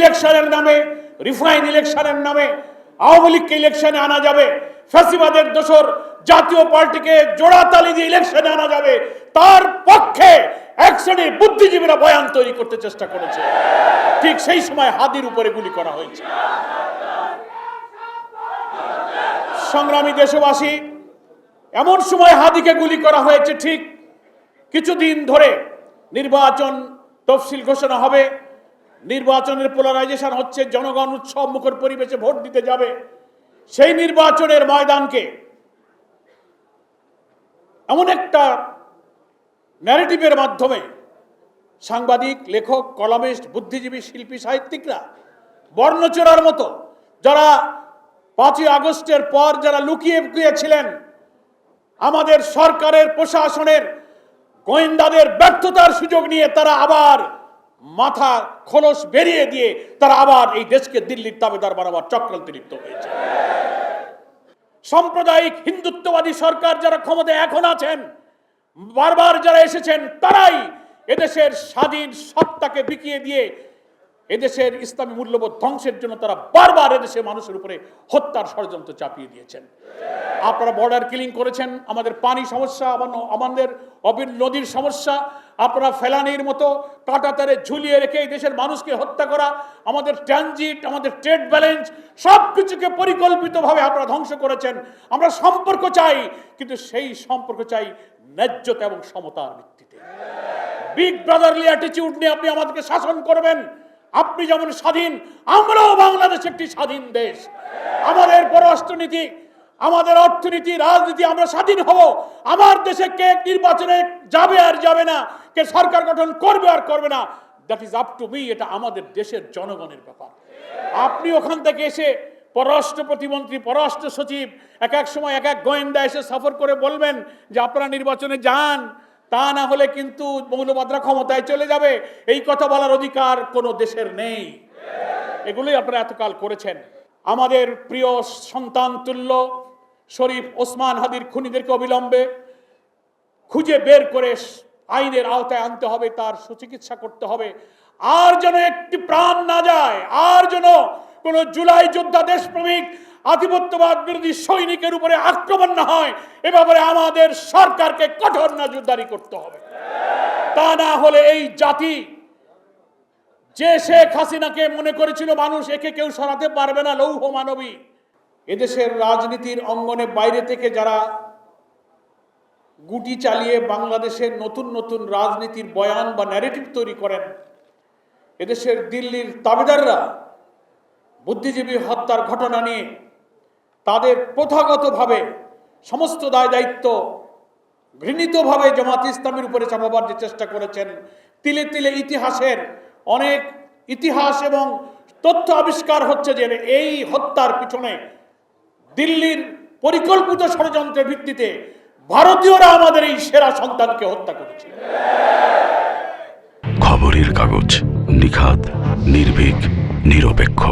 ইলেকশনের নামে, রিফাইন ইলেকশনের নামে, আওয়ামী লীগকে ইলেকশনে আনা যাবে, ফ্যাসিবাদের দোসর জাতীয় পার্টিকে জোড়াতালি দিয়ে ইলেকশনে আনা যাবে, তার পক্ষে এক শ্রেণির বুদ্ধিজীবীরা বয়ান তৈরি করতে চেষ্টা করেছে। ঠিক সেই সময় হাদির উপরে গুলি করা হয়েছে। সংগ্রামী দেশবাসী, এমন সময় হাদিকে গুলি করা হয়েছে, ঠিক কিছুদিন ধরে নির্বাচন তফসিল ঘোষণা হবে। নির্বাচনের পোলারাইজেশন হচ্ছে, জনগণ উৎসব মুখর পরিবেশে ভোট দিতে যাবে। সেই নির্বাচনের ময়দানকে এমন একটা ন্যারেটিভের মাধ্যমে সাংবাদিক, লেখক কলামিস্ট বুদ্ধিজীবী, শিল্পী, সাহিত্যিকরা বর্ণচোরার মতো যারা পাঁচই আগস্টের পর যারা লুকিয়ে লুকিয়েছিলেন আমাদের সরকারের প্রশাসনের গোয়েন্দাদের ব্যর্থতার সুযোগ নিয়ে তারা আবার মাথা খোলস বেরিয়ে দিয়ে তারা আবার এই দেশকে দিল্লির তাবেদার বানাবার চক্রান্তে লিপ্ত হয়েছে। সাম্প্রদায়িক হিন্দুত্ববাদী সরকার যারা ক্ষমতায় এখন আছেন, বারবার যারা এসেছেন, তারাই এদেশের স্বাধীন সত্তাকে বিকিয়ে দিয়ে এদেশের ইসলামী মূল্যবোধ ধ্বংসের জন্য তারা বারবার এদেশের মানুষের উপরে হত্যার ষড়যন্ত্র চাপিয়ে দিয়েছেন। আপনারা বর্ডার কিলিং করেছেন, আমাদের পানি সমস্যা আমাদের অবির নদীর সমস্যা, আপনারা ফেলানির মতো কাটাতারে ঝুলিয়ে রেখে এই দেশের মানুষকে হত্যা করা, আমাদের ট্রানজিট আমাদের ট্রেড ব্যালেন্স সব কিছুকে পরিকল্পিতভাবে আপনারা ধ্বংস করেছেন। আমরা সম্পর্ক চাই, কিন্তু সেই সম্পর্ক চাই ন্যায্যতা এবং সমতার ভিত্তিতে। বিগ ব্রাদারলি অ্যাটিটিউড নিয়ে আপনি আমাদেরকে শাসন করবেন। আপনি যেমন স্বাধীন, আমরাও বাংলাদেশ একটি স্বাধীন দেশ। আমাদের পররাষ্ট্রনীতি, আমাদের অর্থনীতি, রাজনীতি, আমরা স্বাধীন হব। আমার দেশে কে নির্বাচনে যাবে আর যাবে না, কে সরকার গঠন করবে আর করবে না that is up to me এটা আমাদের দেশের জনগণের ব্যাপার। আপনি ওখান থেকে এসে পররাষ্ট্র প্রতিমন্ত্রী, পররাষ্ট্র সচিব, এক এক সময় এক এক গোয়েন্দা এসে সফর করে বলবেন যে আপনারা নির্বাচনে যান তা না হলে কিন্তু মৌলবাদরা ক্ষমতায় চলে যাবে। এই কথা বলার অধিকার কোনো দেশের নেই। এগুলোই আপনারা এতকাল করেছেন। আমাদের প্রিয় সন্তান তুল্য শরীফ ওসমান হাদির খুনিদেরকে অবিলম্বে খুঁজে বের করে আইনের আওতায় আনতে হবে, তার সুচিকিৎসা করতে হবে। আর যেন একটি প্রাণ না যায়, আর যেন কোন জুলাই যোদ্ধা দেশপ্রেমিক আধিপত্যবাদ বিরোধী সৈনিকের উপরে আক্রমণ না হয়, এ ব্যাপারে আমাদের সরকারকে কঠোর নজরদারি করতে হবে। তা না হলে এই জাতি যে শেখ হাসিনাকে মনে করেছিল মানুষ একে কেউ সরাতে পারবে না, লৌহ মানবী। এদেশের রাজনীতির অঙ্গনে বাইরে থেকে যারা গুটি চালিয়ে বাংলাদেশের নতুন নতুন রাজনীতির বয়ান বা ন্যারেটিভ তৈরি করেন, এদেশের দিল্লির তাবেদাররা বুদ্ধিজীবী হত্যার ঘটনা নিয়ে তাদের প্রথাগতভাবে, সমস্ত দায় দায়িত্ব ঘৃণিতভাবে জামাত ইসলামের উপরে চাপাবার যে চেষ্টা করেছেন, তিলে তিলে ইতিহাসের অনেক ইতিহাস এবং তথ্য আবিষ্কার হচ্ছে যে এই হত্যার পিছনে দিল্লির পরিকল্পিত ষড়যন্ত্রের ভিত্তিতে ভারতীয়রা আমাদের এই সেরা সন্তানকে হত্যা করেছে। খবরের কাগজ নিখাত নির্ভীক, নিরপেক্ষ।